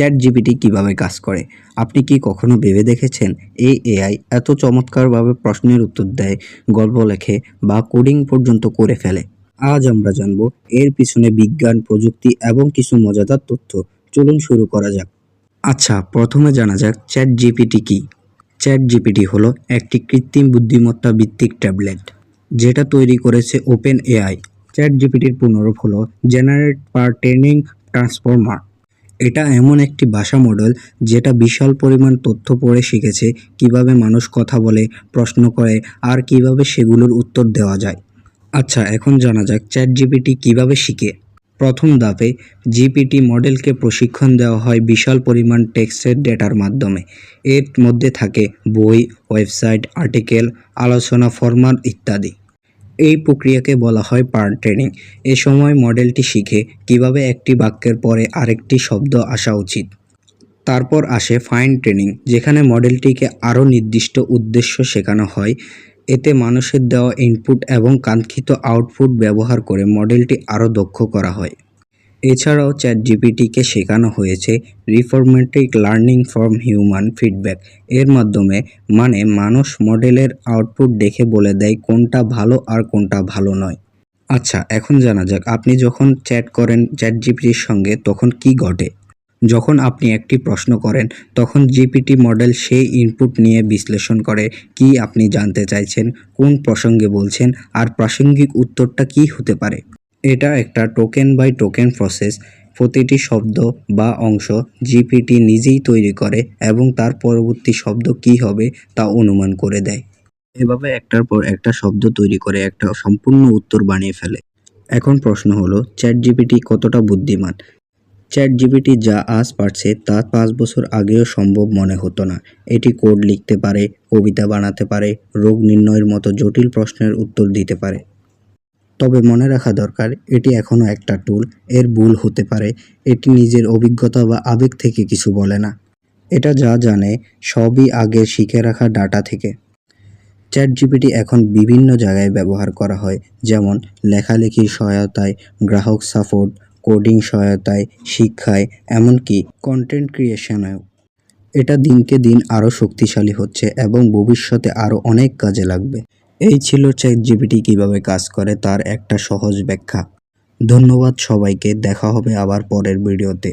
Chat GPT কীভাবে কাজ করে? আপনি কি কখনো ভেবে দেখেছেন এই এআই এত চমৎকারভাবে প্রশ্নের উত্তর দেয়, গল্প লেখে বা কোডিং পর্যন্ত করে ফেলে? আজ আমরা জানব এর পিছনে বিজ্ঞান, প্রযুক্তি এবং কিছু মজাদার তথ্য। চলুন শুরু করা যাক। আচ্ছা প্রথমে জানা যাক চ্যাট জিপিটি কী। চ্যাট জিপিটি হলো একটি কৃত্রিম বুদ্ধিমত্তা ভিত্তিক ট্যাবলেট, যেটা তৈরি করেছে ওপেন এআই চ্যাট জিপিটির পুনরূপ হলো জেনারেট পার ট্রেনিং ট্রান্সফর্মার। এটা এমন একটি ভাষা মডেল যেটা বিশাল পরিমাণ তথ্য পড়ে শিখেছে, কীভাবে মানুষ কথা বলে, প্রশ্ন করে, আর কীভাবে সেগুলোর উত্তর দেওয়া যায়। আচ্ছা এখন জানা যাক চ্যাট জিপিটি কীভাবে শিখে। প্রথম ধাপে জিপিটি মডেলকে প্রশিক্ষণ দেওয়া হয় বিশাল পরিমাণ টেক্সটের ডেটার মাধ্যমে। এর মধ্যে থাকে বই, ওয়েবসাইট, আর্টিকেল, আলোচনা ফরম্যাট ইত্যাদি। এই প্রক্রিয়াকে বলা হয় পার্ট ট্রেনিং। এ সময় মডেলটি শিখে কীভাবে একটি বাক্যের পরে আরেকটি শব্দ আসা উচিত। তারপর আসে ফাইন ট্রেনিং, যেখানে মডেলটিকে আরও নির্দিষ্ট উদ্দেশ্য শেখানো হয়। এতে মানুষের দেওয়া ইনপুট এবং কাঙ্ক্ষিত আউটপুট ব্যবহার করে মডেলটি আরও দক্ষ করা হয়। এছাড়াও চ্যাট জিপিটিকে শেখানো হয়েছে reinforcement learning from human feedback. এর মাধ্যমে মানে মানুষ মডেলের আউটপুট দেখে বলে দেয় কোনটা ভালো আর কোনটা ভালো নয়। আচ্ছা এখন জানা যাক, আপনি যখন চ্যাট করেন চ্যাট জিপিটির সঙ্গে, তখন কি ঘটে? যখন আপনি একটি প্রশ্ন করেন, তখন জিপিটি মডেল সেই ইনপুট নিয়ে বিশ্লেষণ করে কি আপনি জানতে চাইছেন, কোন প্রসঙ্গে বলছেন, আর প্রাসঙ্গিক উত্তরটা কি হতে পারে। এটা একটা টোকেন বাই টোকেন প্রসেস প্রতিটি শব্দ বা অংশ জিপিটি নিজেই তৈরি করে এবং তার পরবর্তী শব্দ কি হবে তা অনুমান করে দেয়। এভাবে একটার পর একটা শব্দ তৈরি করে একটা সম্পূর্ণ উত্তর বানিয়ে ফেলে। এখন প্রশ্ন হলো চ্যাট জিপিটি কতটা বুদ্ধিমান? চ্যাট জিপিটি যা আজ পারছে তা পাঁচ বছর আগেও সম্ভব মনে হতো না। এটি কোড লিখতে পারে, কবিতা বানাতে পারে, রোগ নির্ণয়ের মতো জটিল প্রশ্নের উত্তর দিতে পারে। তবে মনে রাখা দরকার, এটি এখনও একটা টুল এর ভুল হতে পারে, এটি নিজের অভিজ্ঞতা বা আবেগ থেকে কিছু বলে না। এটা যা জানে, সবই আগে শিখে রাখা ডাটা থেকে। চ্যাট জিপিটি এখন বিভিন্ন জায়গায় ব্যবহার করা হয়, যেমন লেখালেখির সহায়তায়, গ্রাহক সাপোর্ট কোডিং সহায়তায়, শিক্ষায়, এমনকি কন্টেন্ট ক্রিয়েশনেও এটা দিনকে দিন আরও শক্তিশালী হচ্ছে এবং ভবিষ্যতে আরও অনেক কাজে লাগবে। এই ছিল চ্যাট জিপিটি কীভাবে কাজ করে তার একটা সহজ ব্যাখ্যা। ধন্যবাদ সবাইকে, দেখা হবে আবার পরের ভিডিওতে।